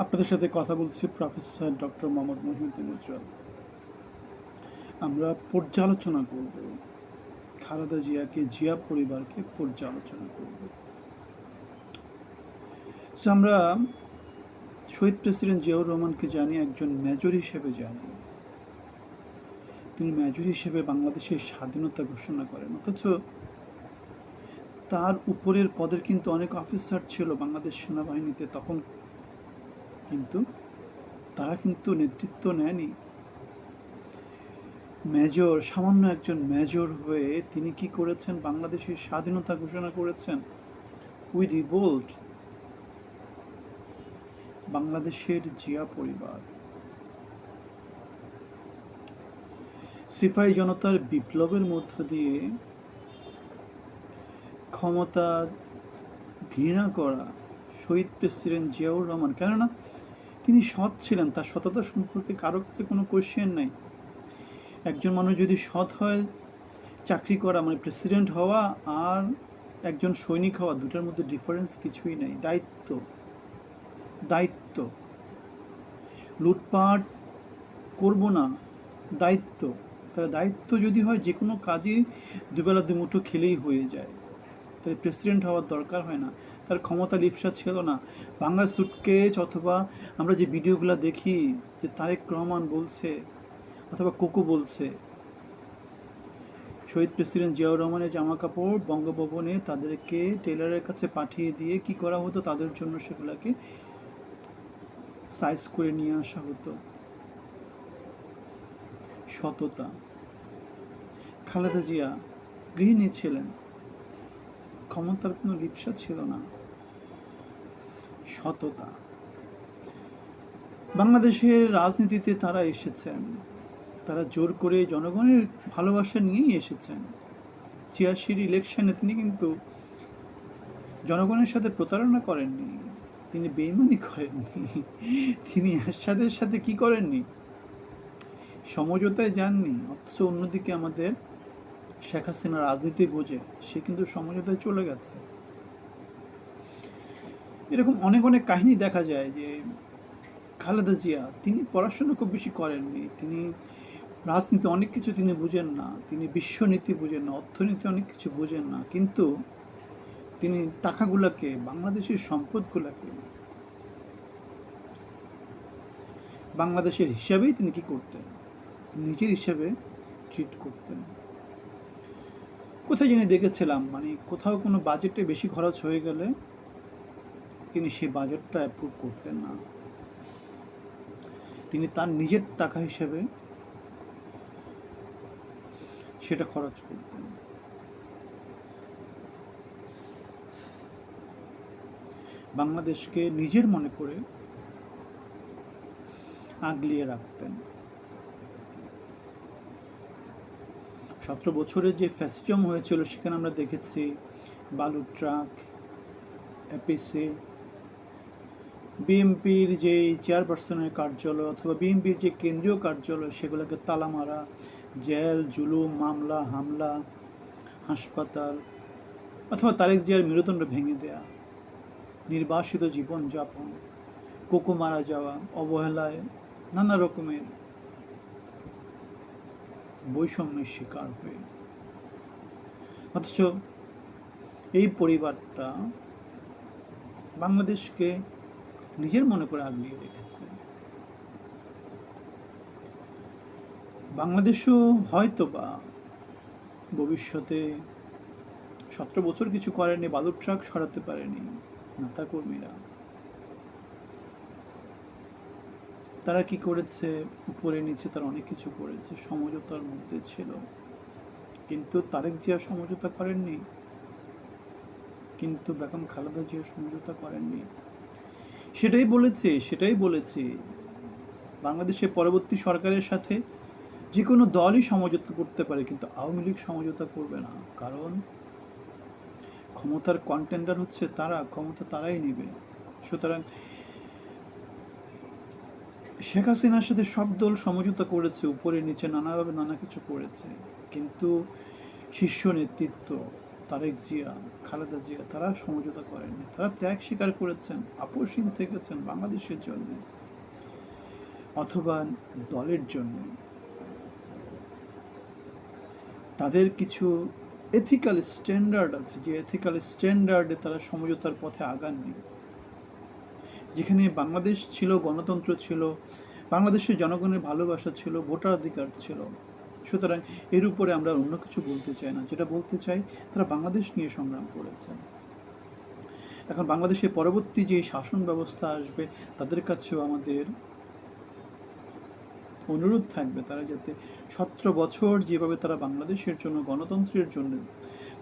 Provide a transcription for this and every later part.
আপনাদের সাথে কথা বলছি প্রফেসর ডক্টর মোহাম্মদ মহিউদ্দিন উজ্জ্বল। আমরা পর্যালোচনা করব। খালেদা জিয়াকে, জিয়া পরিবারকে পর্যালোচনা করব। আমরা শহীদ প্রেসিডেন্ট জিয়াউর রহমানকে জানি, একজন মেজর হিসেবে জানি। তিনি মেজর হিসেবে বাংলাদেশের স্বাধীনতা ঘোষণা করেন। অথচ তার উপরের পদের কিন্তু অনেক অফিসার ছিল বাংলাদেশ সেনাবাহিনীতে। তখন কিন্তু তারা কিন্তু নেতৃত্ব নেয়নি। মেজর, সামান্য একজন মেজর হয়ে তিনি কি করেছেন? বাংলাদেশের স্বাধীনতা ঘোষণা করেছেন। উই রিভোল্ট বাংলাদেশের জিয়া পরিবার। সিপাহী জনতার বিপ্লবের মধ্য দিয়ে ক্ষমতা ঘৃণা করা শহীদ প্রেসিডেন্ট জিয়াউর রহমান। কেননা তিনি সৎ ছিলেন, তার সততা সম্পর্কে কারও কাছে কোনো কোয়েশ্চেন নাই। একজন মানুষ যদি সৎ হয়, চাকরি করা মানে প্রেসিডেন্ট হওয়া আর একজন সৈনিক হওয়া, দুটার মধ্যে ডিফারেন্স কিছুই নাই। দায়িত্ব দায়িত্ব। লুটপাট করব না, দায়িত্ব। তার দায়িত্ব যদি হয়, যে কোনো কাজে দুবেলা দুমুঠো খেলেই হয়ে যায়। তাহলে প্রেসিডেন্ট হওয়ার দরকার হয় না। তার ক্ষমতা লিপসা ছিল না। বাংলা সুটকেজ অথবা আমরা যে ভিডিওগুলো দেখি যে তারেক রহমান বলছে অথবা কোকো বলছে, শহীদ প্রেসিডেন্ট জিয়াউর রহমানের জামা কাপড় বঙ্গভবনে তাদেরকে টেলারের কাছে পাঠিয়ে দিয়ে কি করা হতো? তাদের জন্য সেগুলোকে সাইজ করে নিয়ে আসা হতো। সততা। খালেদা জিয়া গৃহিণী ছিলেন। ক্ষমতার কোনো লিপসা ছিল না। সততা। বাংলাদেশের রাজনীতিতে তারা এসেছেন। তারা জোর করে জনগণের ভালোবাসা নিয়েই এসেছেন। ছিয়াশির ইলেকশনে তিনি কিন্তু জনগণের সাথে প্রতারণা করেননি। তিনি বেইমানি করেননি। তিনি এরশাদের সাথে কি করেননি? সমঝোতায় যাননি। অথচ অন্যদিকে আমাদের শেখ হাসিনা রাজনীতি বোঝে। সে কিন্তু সমঝোতায় চলে গেছে। এরকম অনেক অনেক কাহিনী দেখা যায় যে খালেদা জিয়া, তিনি পড়াশোনা খুব বেশি করেননি। তিনি রাজনীতি অনেক কিছু তিনি বুঝেন না, তিনি বিশ্বনীতি বুঝেন না, অর্থনীতি অনেক কিছু বুঝেন না, কিন্তু তিনি টাকাগুলোকে, বাংলাদেশের সম্পদগুলোকে বাংলাদেশের হিসাবেই তিনি কি করতেন? নিজের হিসাবে ট্রিট করতেন। কোথায় জানি দেখেছিলাম মানে কোথাও কোনো বাজেটে বেশি খরচ হয়ে গেলে তিনি সেই বাজেটটা অ্যাপ্রুভ করতেন না। তিনি তার নিজের টাকা হিসেবে সেটা খরচ করতেন। বাংলাদেশকে নিজের মনে করে আগলিয়ে রাখতেন। সতেরো বছরের যে ফ্যাসিজম হয়েছিল, সেখানে আমরা দেখেছি বালুর ট্রাক এপিসি বিএমপির যে চেয়ারপারসনের কার্যালয় অথবা বিএমপির যে কেন্দ্রীয় কার্যালয়, সেগুলোকে তালা মারা জেল, জুলুম, মামলা, হামলা, হাসপাতাল অথবা তারেক জিয়ার মেরুদণ্ড ভেঙে দেয়া, নির্বাসিত জীবনযাপন, কোকো মারা যাওয়া, অবহেলায় নানা রকমের বৈষম্যের শিকার হয়ে। অথচ এই পরিবারটা বাংলাদেশকে নিজের মনে করে আগলিয়ে রেখেছে। বাংলাদেশও হয়তো বা ভবিষ্যতে সতেরো বছর কিছু করেনি, বালুর ট্রাক সরাতে পারেনি নেতা কর্মীরা। তারা কি করেছে? উপরে, নিচে তারা অনেক কিছু করেছে, সমঝোতার মধ্যে ছিল। কিন্তু তারেক জিয়া সমঝোতা করেননি, কিন্তু বেগম খালেদা জিয়া সমঝোতা করেননি। সেটাই বলেছে সেটাই বলেছে। বাংলাদেশে পরবর্তী সরকারের সাথে যে কোনো দলই সমঝোতা করতে পারে, কিন্তু আওয়ামী লীগ সমঝোতা করবে না। কারণ ক্ষমতার কন্টেন্ডার হচ্ছে তারা, ক্ষমতা তারাই নেবে। সুতরাং শেখ হাসিনার সাথে সব দল সমঝোতা করেছে, উপরে, নিচে নানাভাবে নানা কিছু করেছে। কিন্তু শীর্ষ নেতৃত্ব তারেক জিয়া, খালেদা জিয়া, তারা সমঝোতা করেননি। তারা ত্যাগ স্বীকার করেছেন, আপোষহীন থেকেছেন বাংলাদেশের জন্য অথবা দলের জন্য। তাদের কিছু এথিক্যাল স্ট্যান্ডার্ড আছে, যে এথিক্যাল স্ট্যান্ডার্ডে তারা সমঝোতার পথে আগাননি। যেখানে বাংলাদেশ ছিল, গণতন্ত্র ছিল, বাংলাদেশের জনগণের ভালোবাসা ছিল, ভোটাধিকার ছিল। সুতরাং এর উপরে আমরা অন্য কিছু বলতে চাই না, যেটা বলতে চাই তারা বাংলাদেশ নিয়ে সংগ্রাম করেছেন। এখন বাংলাদেশের পরবর্তী যে শাসন ব্যবস্থা আসবে, তাদের কাছেও আমাদের অনুরোধ থাকবে তারা যাতে সতেরো বছর যেভাবে তারা বাংলাদেশের জন্য, গণতন্ত্রের জন্য,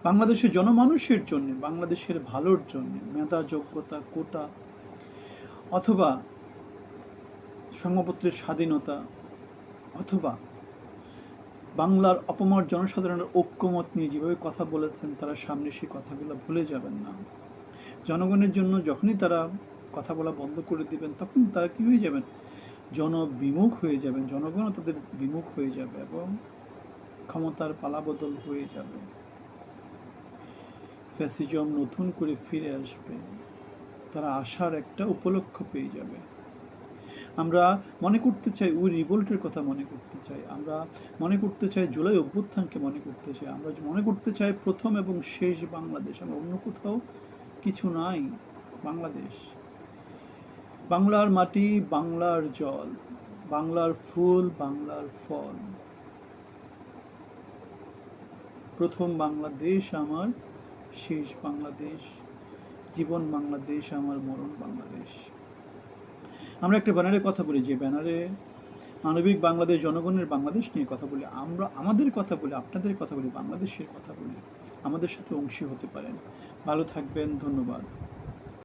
বাংলাদেশের জনমানুষের জন্য, বাংলাদেশের ভালোর জন্য মেধা, যোগ্যতা, কোটা, অথবা সংবাদপত্রের স্বাধীনতা, অথবা বাংলার অপমর জনসাধারণের ঐক্যমত নিয়ে যেভাবে কথা বলেছেন, তারা সামনে সেই কথাগুলো ভুলে যাবেন না। জনগণের জন্য যখনই তারা কথা বলা বন্ধ করে দিবেন, তখন তারা কী হয়ে যাবেন? জনবিমুখ হয়ে যাবেন। জনগণও তাদের বিমুখ হয়ে যাবে এবং ক্ষমতার পালাবদল হয়ে যাবে। ফ্যাসিজম নতুন করে ফিরে আসবে। তারা আসার একটা উপলক্ষ পেয়ে যাবে। আমরা মনে করতে চাই, ওই রিভোল্টের কথা মনে করতে চাই। আমরা মনে করতে চাই, জুলাই অভ্যুত্থানকে মনে করতে চাই। আমরা মনে করতে চাই, প্রথম এবং শেষ বাংলাদেশ। আমরা অন্য কোথাও কিছু নাই, বাংলাদেশ। বাংলার মাটি, বাংলার জল, বাংলার ফুল, বাংলার ফল। প্রথম বাংলাদেশ আমার, শেষ বাংলাদেশ। জীবন বাংলাদেশ, আমার মরণ বাংলাদেশ। আমরা একটা ব্যানারে কথা বলি, যে ব্যানারে মানবিক বাংলাদেশ, জনগণের বাংলাদেশ নিয়ে কথা বলি, আমরা, আমাদের কথা বলি, আপনাদের কথা বলি, বাংলাদেশের কথা বলি, আমাদের সাথে অংশী হতে পারেন। ভালো থাকবেন, ধন্যবাদ।